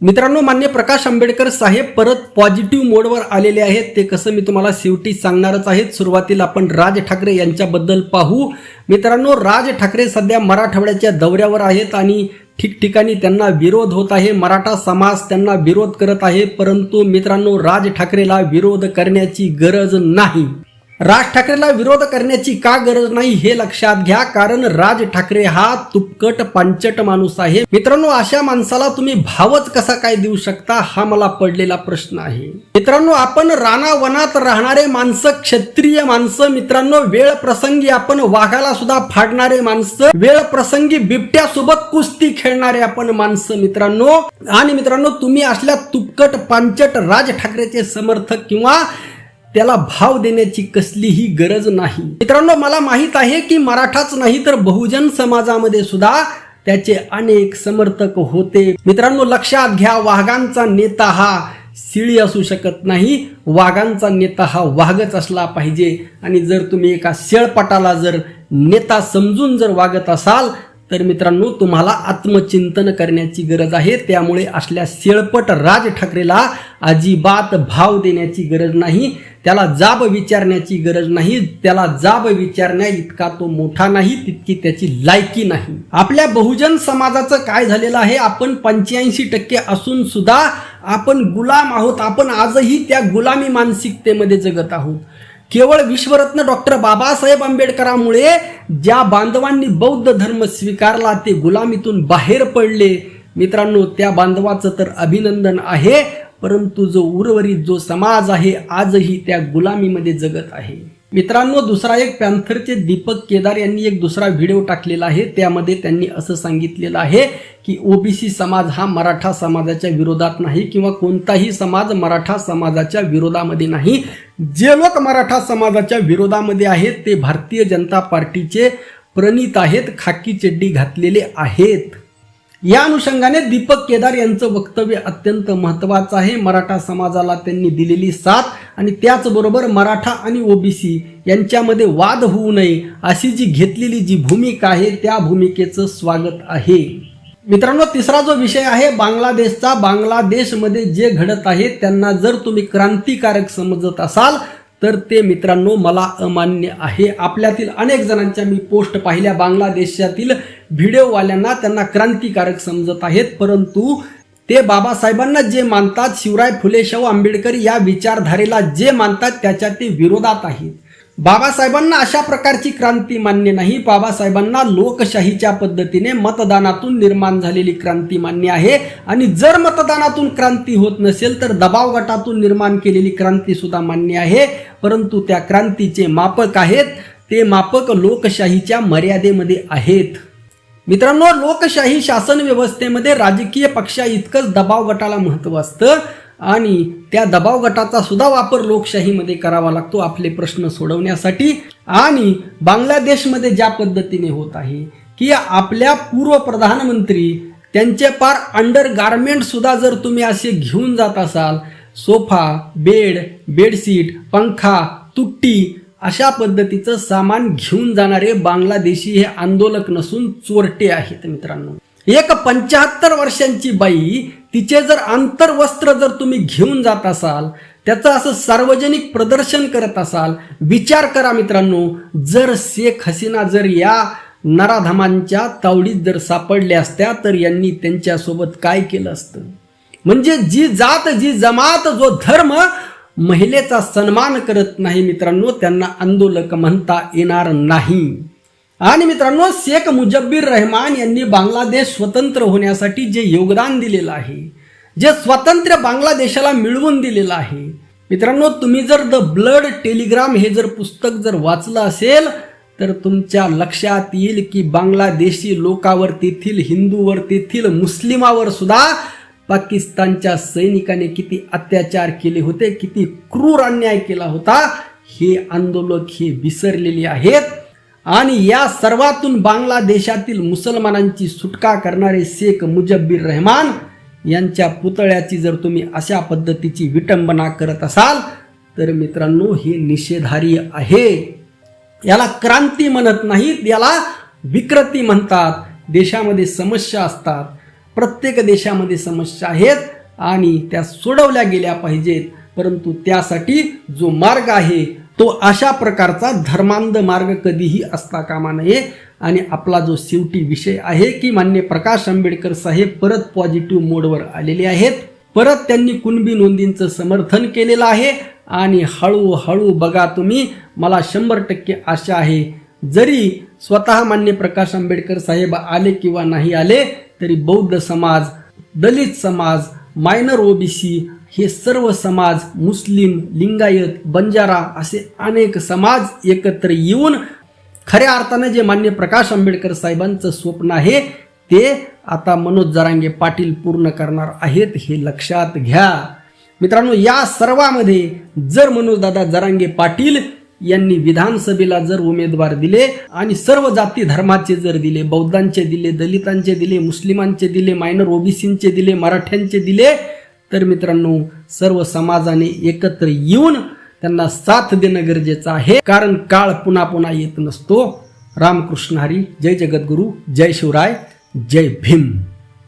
मित्रांनो मान्य प्रकाश आंबेडकर साहेब परत पॉझिटिव्ह मोडवर आलेले आहेत. ते कसं मी तुम्हाला शेवटी सांगणारच आहेत. सुरुवातीला आपण राज ठाकरे यांच्याबद्दल पाहू. मित्रांनो राज ठाकरे सध्या मराठवाड्याच्या दौऱ्यावर आहेत आणि ठिकठिकाणी त्यांना विरोध होत आहे. मराठा समाज त्यांना विरोध करत आहे. परंतु मित्रांनो राज ठाकरेला विरोध करण्याची गरज नाही. राज ठाकरेला विरोध करण्याची का गरज नाही हे लक्षात घ्या कारण राज ठाकरे हा तुपकट पांचट माणूस आहे. मित्रांनो अशा माणसाला तुम्ही भावच कसा काय देऊ शकता हा मला पडलेला प्रश्न आहे. मित्रांनो आपण रानावनात राहणारे माणसं क्षत्रिय माणसं मित्रांनो वेळ प्रसंगी आपण वाघाला सुद्धा फाडणारे माणसं वेळ प्रसंगी बिबट्या सोबत कुस्ती खेळणारे आपण माणसं मित्रांनो. आणि मित्रांनो तुम्ही असल्या तुपकट पांचट राज ठाकरेचे समर्थक किंवा त्याला भाव देण्याची कसलीही गरज नाही. मित्रांनो मला माहीत आहे की मराठाच नाही तर बहुजन समाजामध्ये सुद्धा त्याचे अनेक समर्थक होते. मित्रांनो लक्षात घ्या वाघांचा नेता हा शिळी असू शकत नाही. वाघांचा नेता हा वाघच असला पाहिजे. आणि जर तुम्ही एका शेळपटाला जर नेता समजून जर वागत असाल तर मित्रांनो तुम्हाला आत्मचिंतन करण्याची गरज आहे. त्यामुळे असल्या शेळपट राज ठाकरेला अजिबात भाव देण्याची गरज नाही. त्याला जाब विचारण्याची गरज नाही. त्याला जाब विचारण्या इतका तो मोठा नाही तितकी त्याची लायकी नाही. आपल्या बहुजन समाजाचं काय झालेलं आहे? आपण पंच्याऐंशी टक्के असून सुद्धा आपण गुलाम आहोत. आपण आजही त्या गुलामी मानसिकतेमध्ये जगत आहोत. केवळ विश्वरत्न डॉक्टर बाबासाहेब आंबेडकरांमुळे ज्या बांधवांनी बौद्ध धर्म स्वीकारला ते गुलामीतून बाहेर पडले. मित्रांनो त्या बांधवाचं तर अभिनंदन आहे परंतु जो उर्वरित जो समाज आहे आजही त्या गुलामीमध्ये जगत आहे. मित्रांनो दुसरा एक पॅन्थरचे दीपक केदार यांनी एक दुसरा व्हिडिओ टाकलेला आहे. त्यामध्ये त्यांनी असं सांगितलेलं आहे की ओबीसी समाज हा मराठा समाजाच्या विरोधात नाही किंवा कोणताही समाज मराठा समाजाच्या विरोधामध्ये नाही. जे लोक मराठा समाजाच्या विरोधामध्ये आहेत ते भारतीय जनता पार्टीचे प्रणित आहेत खाकी चड्डी घातलेले आहेत. या अनुषंगाने दीपक केदार यांचं वक्तव्य अत्यंत महत्वाचं आहे. मराठा समाजाला त्यांनी दिलेली साथ आणि त्याचबरोबर मराठा आणि ओबीसी यांच्यामध्ये वाद होऊ नये अशी जी घेतलेली जी भूमिका आहे त्या भूमिकेचं स्वागत आहे. मित्रांनो तिसरा जो विषय आहे बांगलादेशचा. बांगलादेशमध्ये जे घडत आहे त्यांना जर तुम्ही क्रांतिकारक समजत असाल तर ते मित्रांनो मला अमान्य आहे. आपल्यातील अनेक जणांच्या मी पोस्ट पाहिल्या. बांगलादेशातील व्हिडिओवाल्यांना त्यांना क्रांतिकारक समजत आहेत परंतु ते बाबासाहेबांना जे मानतात शिवराय फुले शाहू आंबेडकर या विचारधारेला जे मानतात त्याच्या ते विरोधात आहेत. बाबासाहेबांना अशा प्रकारची क्रांती मान्य नाही. बाबासाहेबांना लोकशाहीच्या पद्धतीने मतदानातून निर्माण झालेली क्रांती मान्य आहे. आणि जर मतदानातून क्रांती होत नसेल तर दबाव गटातून निर्माण केलेली क्रांती सुद्धा मान्य आहे. परंतु त्या क्रांतीचे मापक आहेत. ते मापक लोकशाहीच्या मर्यादेमध्ये आहेत. मित्रांनो लोकशाही शासन व्यवस्थेमध्ये राजकीय पक्षा इतकंच दबाव गटाला महत्त्व असतं आणि त्या दबाव गटाचा सुद्धा वापर लोकशाहीमध्ये करावा लागतो आपले प्रश्न सोडवण्यासाठी. आणि बांगलादेशमध्ये ज्या पद्धतीने होत आहे की आपल्या पूर्व प्रधानमंत्री त्यांचे पार अंडर गारमेंट सुद्धा जर तुम्ही असे घेऊन जात असाल सोफा बेड बेडशीट पंखा तुट्टी अशा पद्धतीचं सामान घेऊन जाणारे बांगलादेशी हे आंदोलक नसून चोरटे आहेत मित्रांनो. एक पंच्याहत्तर वर्षांची बाई तिचे जर आंतरवस्त्र जर तुम्ही घेऊन जात असाल त्याचं असं सार्वजनिक प्रदर्शन करत असाल विचार करा मित्रांनो जर शेख हसीना जर या नराधमांच्या तावडीत जर सापडल्या असत्या तर यांनी त्यांच्यासोबत काय केलं असतं? म्हणजे जी जात जी जमात जो धर्म महिलेचा सन्मान करत नाही मित्रांनो त्यांना आंदोलक म्हणता येणार नाही. आणि मित्रांनो शेख मुजब्बीर रहमान यांनी बांगलादेश स्वतंत्र होण्यासाठी जे योगदान दिलेलं आहे जे स्वातंत्र्य बांगलादेशाला मिळवून दिलेलं आहे मित्रांनो तुम्ही जर द ब्लड टेलिग्राम हे जर पुस्तक जर वाचलं असेल तर तुमच्या लक्षात येईल की बांगलादेशी लोकावर तेथील हिंदूवर तेथील मुस्लिमावर सुद्धा पाकिस्तानच्या सैनिकाने किती अत्याचार केले होते किती क्रूर अन्याय केला होता हे आंदोलक हे विसरलेले आहेत. आणि या सर्वातून बांगलादेशातील मुसलमानांची सुटका करणारे शेख मुजब्बीर रहमान यांच्या पुतळ्याची जर तुम्ही अशा पद्धतीची विटंबना करत असाल तर मित्रांनो हे निषेधार्य आहे. याला क्रांती म्हणत नाहीत याला विकृती म्हणतात. देशामध्ये समस्या असतात. प्रत्येक देशामध्ये समस्या आहेत आणि त्या सोडवल्या गेल्या पाहिजेत. परंतु त्यासाठी जो मार्ग आहे तो अशा प्रकारचा धर्मांध मार्ग कधीही असता कामा नये. आणि आपला जो शेवटी विषय आहे की मान्य प्रकाश आंबेडकर साहेब परत पॉझिटिव्ह मोडवर आलेले आहेत. परत त्यांनी कुणबी नोंदींचं समर्थन केलेलं आहे. आणि हळूहळू बघा तुम्ही मला शंभर टक्के आशा आहे जरी स्वतः मान्य प्रकाश आंबेडकर साहेब आले किंवा नाही आले तरी बौद्ध समाज दलित समाज मायनर ओबीसी हे सर्व समाज मुस्लिम लिंगायत बंजारा असे अनेक समाज एकत्र येऊन खऱ्या अर्थानं जे मान्य प्रकाश आंबेडकर साहेबांचं स्वप्न आहे ते आता मनोज जरांगे पाटील पूर्ण करणार आहेत हे लक्षात घ्या. मित्रांनो या सर्वामध्ये जर मनोजदादा जरांगे पाटील यांनी विधानसभेला जर उमेदवार दिले आणि सर्व जाती धर्माचे जर दिले बौद्धांचे दिले दलितांचे दिले मुस्लिमांचे दिले मायनर ओबीसींचे दिले मराठ्यांचे दिले तर मित्रांनो सर्व समाजाने एकत्र येऊन त्यांना साथ देणं गरजेचं आहे. कारण काळ पुन्हा पुन्हा येत नसतो. रामकृष्ण हरी जय जगद्गुरू जय शिवराय जय भीम.